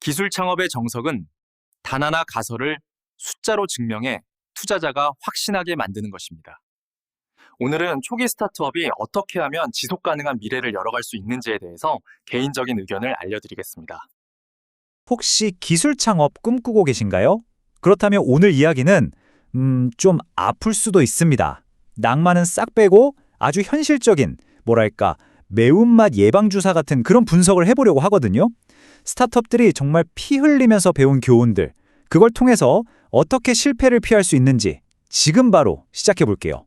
기술 창업의 정석은 단 하나 가설을 숫자로 증명해 투자자가 확신하게 만드는 것입니다. 오늘은 초기 스타트업이 어떻게 하면 지속 가능한 미래를 열어갈 수 있는지에 대해서 개인적인 의견을 알려드리겠습니다. 혹시 기술 창업 꿈꾸고 계신가요? 그렇다면 오늘 이야기는 음, 좀 아플 수도 있습니다. 낭만은 싹 빼고 아주 현실적인 뭐랄까 매운맛 예방 주사 같은 그런 분석을 해보려고 하거든요. 스타트업들이 정말 피 흘리면서 배운 교훈들 그걸 통해서 어떻게 실패를 피할 수 있는지 지금 바로 시작해 볼게요.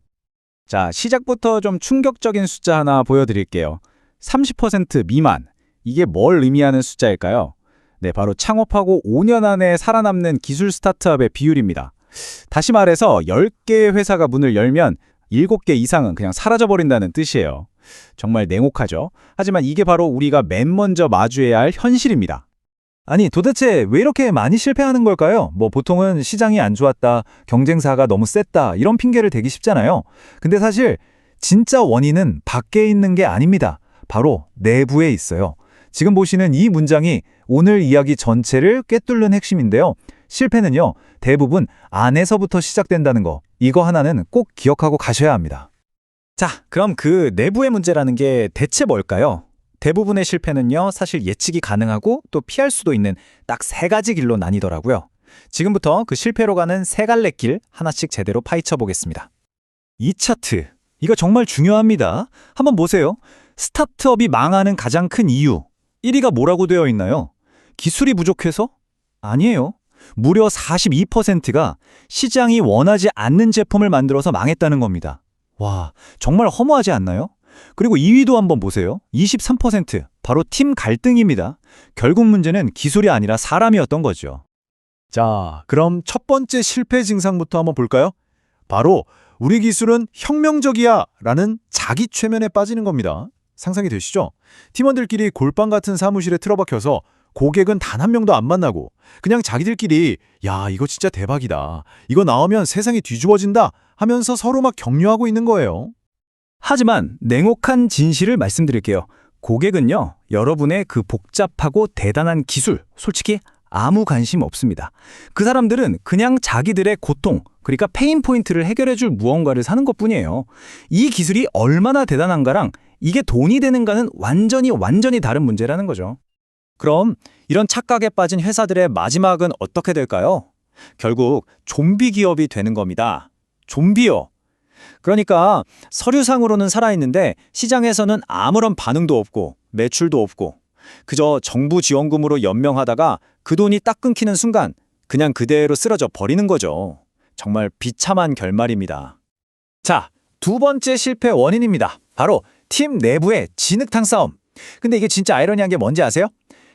자, 시작부터 좀 충격적인 숫자 하나 보여드릴게요. 30% 미만. 이게 뭘 의미하는 숫자일까요? 네, 바로 창업하고 5년 안에 살아남는 기술 스타트업의 비율입니다. 다시 말해서 10개의 회사가 문을 열면 7개 이상은 그냥 사라져버린다는 뜻이에요. 정말 냉혹하죠? 하지만 이게 바로 우리가 맨 먼저 마주해야 할 현실입니다. 아니, 도대체 왜 이렇게 많이 실패하는 걸까요? 뭐 보통은 시장이 안 좋았다, 경쟁사가 너무 셌다, 이런 핑계를 대기 쉽잖아요. 근데 사실 진짜 원인은 밖에 있는 게 아닙니다. 바로 내부에 있어요. 지금 보시는 이 문장이 오늘 이야기 전체를 꿰뚫는 핵심인데요. 실패는요, 대부분 안에서부터 시작된다는 거. 이거 하나는 꼭 기억하고 가셔야 합니다. 자, 그럼 그 내부의 문제라는 게 대체 뭘까요? 대부분의 실패는요, 사실 예측이 가능하고 또 피할 수도 있는 딱 세 가지 길로 나뉘더라고요. 지금부터 그 실패로 가는 세 갈래 길 하나씩 제대로 파헤쳐 보겠습니다. 이 차트, 이거 정말 중요합니다. 한번 보세요. 스타트업이 망하는 가장 큰 이유. 1위가 뭐라고 되어 있나요? 기술이 부족해서? 아니에요. 무려 42%가 시장이 원하지 않는 제품을 만들어서 망했다는 겁니다. 와, 정말 허무하지 않나요? 그리고 2위도 한번 보세요. 23%. 바로 팀 갈등입니다. 결국 문제는 기술이 아니라 사람이었던 거죠. 자, 그럼 첫 번째 실패 증상부터 한번 볼까요? 바로 우리 기술은 혁명적이야 라는 자기 최면에 빠지는 겁니다. 상상이 되시죠? 팀원들끼리 골방 같은 사무실에 틀어박혀서 고객은 단 한 명도 안 만나고 그냥 자기들끼리 야, 이거 진짜 대박이다. 이거 나오면 세상이 뒤집어진다 하면서 서로 막 격려하고 있는 거예요. 하지만 냉혹한 진실을 말씀드릴게요. 고객은요, 여러분의 그 복잡하고 대단한 기술, 솔직히 아무 관심 없습니다. 그 사람들은 그냥 자기들의 고통, 그러니까 페인 포인트를 해결해 줄 무언가를 사는 것 뿐이에요. 이 기술이 얼마나 대단한가랑 이게 돈이 되는가는 완전히 완전히 다른 문제라는 거죠. 그럼 이런 착각에 빠진 회사들의 마지막은 어떻게 될까요? 결국 좀비 기업이 되는 겁니다. 좀비요. 그러니까 서류상으로는 살아있는데 시장에서는 아무런 반응도 없고 매출도 없고 그저 정부 지원금으로 연명하다가 그 돈이 딱 끊기는 순간 그냥 그대로 쓰러져 버리는 거죠. 정말 비참한 결말입니다. 자, 두 번째 실패 원인입니다. 바로 팀 내부의 진흙탕 싸움. 근데 이게 진짜 아이러니한 게 뭔지 아세요?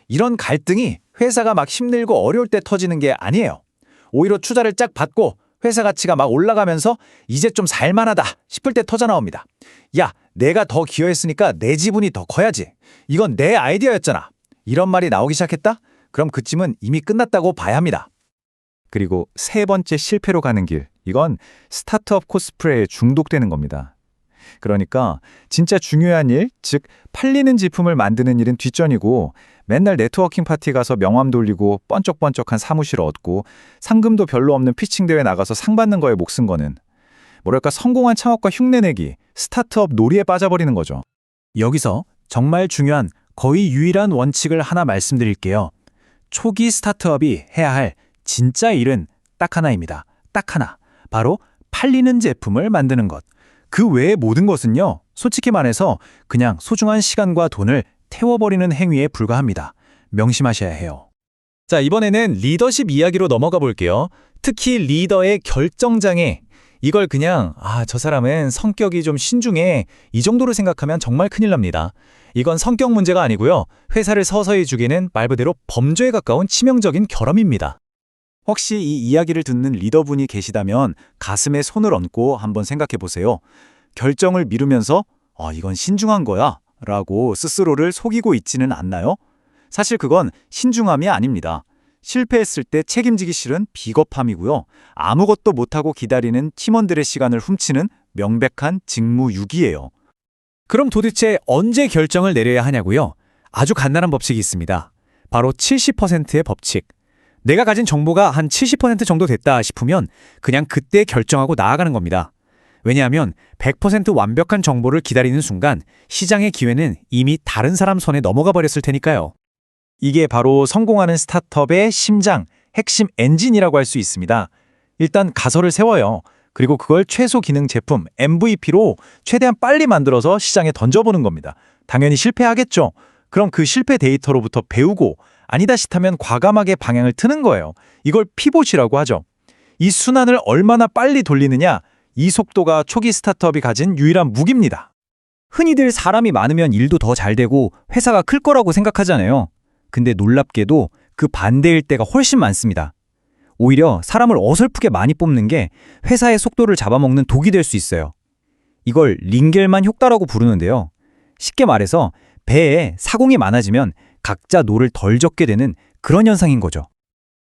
이런 갈등이 회사가 막 힘들고 어려울 때 터지는 게 아니에요. 오히려 투자를 쫙 받고 회사 가치가 막 올라가면서 이제 좀 살만하다 싶을 때 터져 나옵니다. 야, 내가 더 기여했으니까 내 지분이 더 커야지. 이건 내 아이디어였잖아. 이런 말이 나오기 시작했다? 그럼 그쯤은 이미 끝났다고 봐야 합니다. 그리고 세 번째 실패로 가는 길. 이건 스타트업 코스프레에 중독되는 겁니다. 그러니까 진짜 중요한 일, 즉 팔리는 제품을 만드는 일은 뒷전이고 맨날 네트워킹 파티 가서 명함 돌리고 번쩍번쩍한 사무실 얻고 상금도 별로 없는 피칭 대회 나가서 상 받는 거에 목쓴 거는 뭐랄까 성공한 창업과 흉내내기, 스타트업 놀이에 빠져버리는 거죠. 여기서 정말 중요한 거의 유일한 원칙을 하나 말씀드릴게요. 초기 스타트업이 해야 할 진짜 일은 딱 하나입니다. 딱 하나. 바로 팔리는 제품을 만드는 것. 그 외의 모든 것은요, 솔직히 말해서 그냥 소중한 시간과 돈을 태워버리는 행위에 불과합니다. 명심하셔야 해요. 자, 이번에는 리더십 이야기로 넘어가 볼게요. 특히 리더의 결정장애. 이걸 그냥, 아, 저 사람은 성격이 좀 신중해. 이 정도로 생각하면 정말 큰일 납니다. 이건 성격 문제가 아니고요. 회사를 서서히 죽이는 말 그대로 범죄에 가까운 치명적인 결함입니다. 혹시 이 이야기를 듣는 리더분이 계시다면 가슴에 손을 얹고 한번 생각해 보세요. 결정을 미루면서 아, 이건 신중한 거야 라고 스스로를 속이고 있지는 않나요? 사실 그건 신중함이 아닙니다. 실패했을 때 책임지기 싫은 비겁함이고요. 아무것도 못하고 기다리는 팀원들의 시간을 훔치는 명백한 직무유기예요. 그럼 도대체 언제 결정을 내려야 하냐고요? 아주 간단한 법칙이 있습니다. 바로 70%의 법칙. 내가 가진 정보가 한 70% 정도 됐다 싶으면 그냥 그때 결정하고 나아가는 겁니다. 왜냐하면 100% 완벽한 정보를 기다리는 순간 시장의 기회는 이미 다른 사람 손에 넘어가 버렸을 테니까요. 이게 바로 성공하는 스타트업의 심장, 핵심 엔진이라고 할 수 있습니다. 일단 가설을 세워요. 그리고 그걸 최소 기능 제품 MVP로 최대한 빨리 만들어서 시장에 던져보는 겁니다. 당연히 실패하겠죠. 그럼 그 실패 데이터로부터 배우고 아니다 싶다면 과감하게 방향을 트는 거예요. 이걸 피봇이라고 하죠. 이 순환을 얼마나 빨리 돌리느냐, 이 속도가 초기 스타트업이 가진 유일한 무기입니다. 흔히들 사람이 많으면 일도 더 잘 되고 회사가 클 거라고 생각하잖아요. 근데 놀랍게도 그 반대일 때가 훨씬 많습니다. 오히려 사람을 어설프게 많이 뽑는 게 회사의 속도를 잡아먹는 독이 될 수 있어요. 이걸 링겔만 효과라고 부르는데요. 쉽게 말해서 배에 사공이 많아지면 각자 노를 덜 적게 되는 그런 현상인 거죠.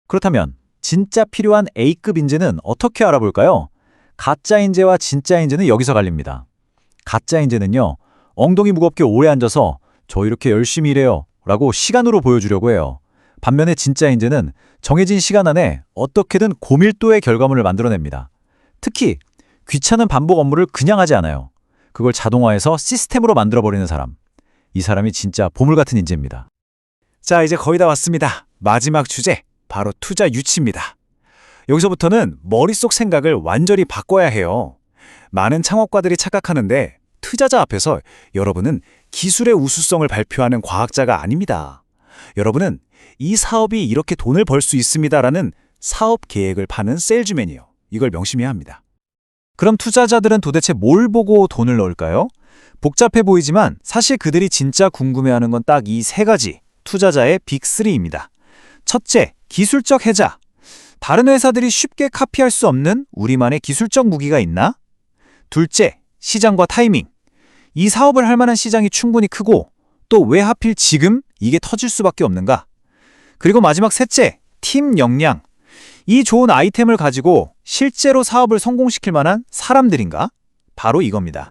그렇다면 진짜 필요한 A급 인재는 어떻게 알아볼까요? 가짜 인재와 진짜 인재는 여기서 갈립니다. 가짜 인재는요, 엉덩이 무겁게 오래 앉아서 저 이렇게 열심히 일해요 라고 시간으로 보여주려고 해요. 반면에 진짜 인재는 정해진 시간 안에 어떻게든 고밀도의 결과물을 만들어냅니다. 특히 귀찮은 반복 업무를 그냥 하지 않아요. 그걸 자동화해서 시스템으로 만들어버리는 사람. 이 사람이 진짜 보물 같은 인재입니다. 자, 이제 거의 다 왔습니다. 마지막 주제, 바로 투자 유치입니다. 여기서부터는 머릿속 생각을 완전히 바꿔야 해요. 많은 창업가들이 착각하는데 투자자 앞에서 여러분은 기술의 우수성을 발표하는 과학자가 아닙니다. 여러분은 이 사업이 이렇게 돈을 벌 수 있습니다라는 사업 계획을 파는 세일즈맨이요. 이걸 명심해야 합니다. 그럼 투자자들은 도대체 뭘 보고 돈을 넣을까요? 복잡해 보이지만 사실 그들이 진짜 궁금해하는 건 딱 이 세 가지 투자자의 빅3입니다. 첫째, 기술적 해자. 다른 회사들이 쉽게 카피할 수 없는 우리만의 기술적 무기가 있나? 둘째, 시장과 타이밍. 이 사업을 할 만한 시장이 충분히 크고 또 왜 하필 지금 이게 터질 수밖에 없는가? 그리고 마지막 셋째, 팀 역량. 이 좋은 아이템을 가지고 실제로 사업을 성공시킬 만한 사람들인가? 바로 이겁니다.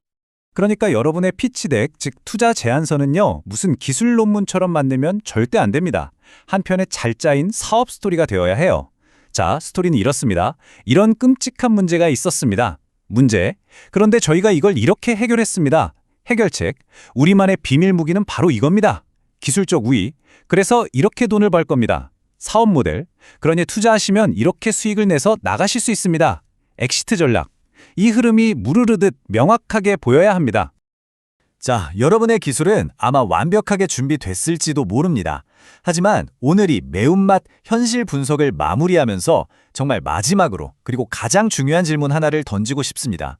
그러니까 여러분의 피치덱, 즉 투자 제안서는요, 무슨 기술 논문처럼 만들면 절대 안 됩니다. 한 편의 잘 짜인 사업 스토리가 되어야 해요. 자, 스토리는 이렇습니다. 이런 끔찍한 문제가 있었습니다. 문제. 그런데 저희가 이걸 이렇게 해결했습니다. 해결책. 우리만의 비밀 무기는 바로 이겁니다. 기술적 우위. 그래서 이렇게 돈을 벌 겁니다. 사업 모델. 그러니 투자하시면 이렇게 수익을 내서 나가실 수 있습니다. 엑시트 전략. 이 흐름이 무르르듯 명확하게 보여야 합니다. 자, 여러분의 기술은 아마 완벽하게 준비됐을지도 모릅니다. 하지만 오늘 이 매운맛 현실 분석을 마무리하면서 정말 마지막으로 그리고 가장 중요한 질문 하나를 던지고 싶습니다.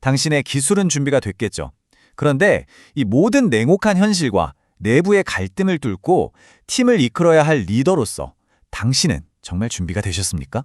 당신의 기술은 준비가 됐겠죠. 그런데 이 모든 냉혹한 현실과 내부의 갈등을 뚫고 팀을 이끌어야 할 리더로서 당신은 정말 준비가 되셨습니까?